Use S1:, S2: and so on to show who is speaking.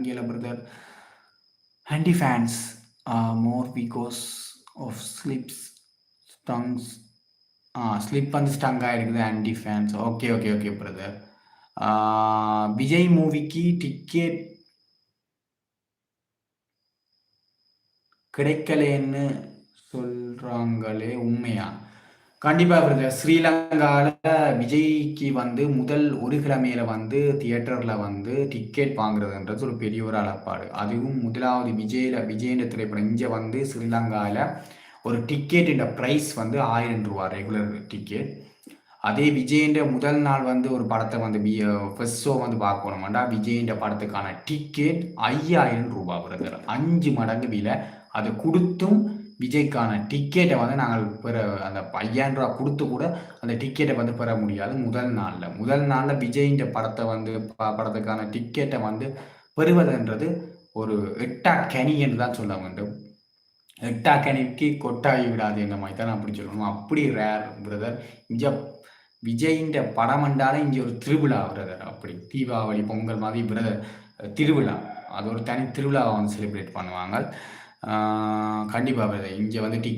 S1: இங்கே brother handy fans more because of slips stung ah slip வந்து stung ஆகிருக்குது anti fans okay okay okay brother Vijay மூவிக்கு ticket கிடைக்கலன்னு சொல்கிறாங்களே உண்மையா? கண்டிப்பாக பிரதர் ஸ்ரீலங்காவில் விஜய்க்கு வந்து முதல் ஒரு கிழமையில வந்து தியேட்டரில் வந்து டிக்கெட் வாங்குறதுன்றது ஒரு பெரிய ஒரு அளப்பாடு அதுவும் முதலாவது விஜயில விஜயன்ற திரைப்படம். இங்கே வந்து ஸ்ரீலங்காவில் ஒரு டிக்கெட்டின் ப்ரைஸ் வந்து ஆயிரம் ரூபா ரெகுலர் டிக்கெட் அதே விஜயன்ற முதல் நாள் வந்து ஒரு படத்தை வந்து பி ஃபர்ஸ்ட் ஷோ வந்து பார்க்கணுமாண்டா? விஜயன்ற படத்துக்கான டிக்கெட் ஐயாயிரம் ரூபா வருது. அஞ்சு மடங்கு விலை. அதை கொடுத்தும் விஜய்க்கான டிக்கெட்டை வந்து நாங்கள் பெற அந்த ஐயாயிரம் ரூபா கொடுத்து கூட அந்த டிக்கெட்டை வந்து பெற முடியாது முதல் நாளில். முதல் நாளில் விஜய்ன்ற படத்தை வந்து படத்துக்கான டிக்கெட்டை வந்து பெறுவதுன்றது ஒரு எட்டா கனி என்று தான் சொல்ல வேண்டும். எட்டா கனிக்கு கொட்டாகி விடாது என்ற மாதிரி தான் அப்படி சொல்லணும். அப்படி ரேர் பிரதர் இங்கே விஜயின்ற படம் என்றாலே இங்கே ஒரு திருவிழா பிரதர் அப்படி தீபாவளி பொங்கல் மாதிரி பிரதர் திருவிழா. அது ஒரு தனி திருவிழாவை வந்து செலிப்ரேட் பண்ணுவாங்க. கண்டிப்பாக பிரதர் இங்கே வந்து டீ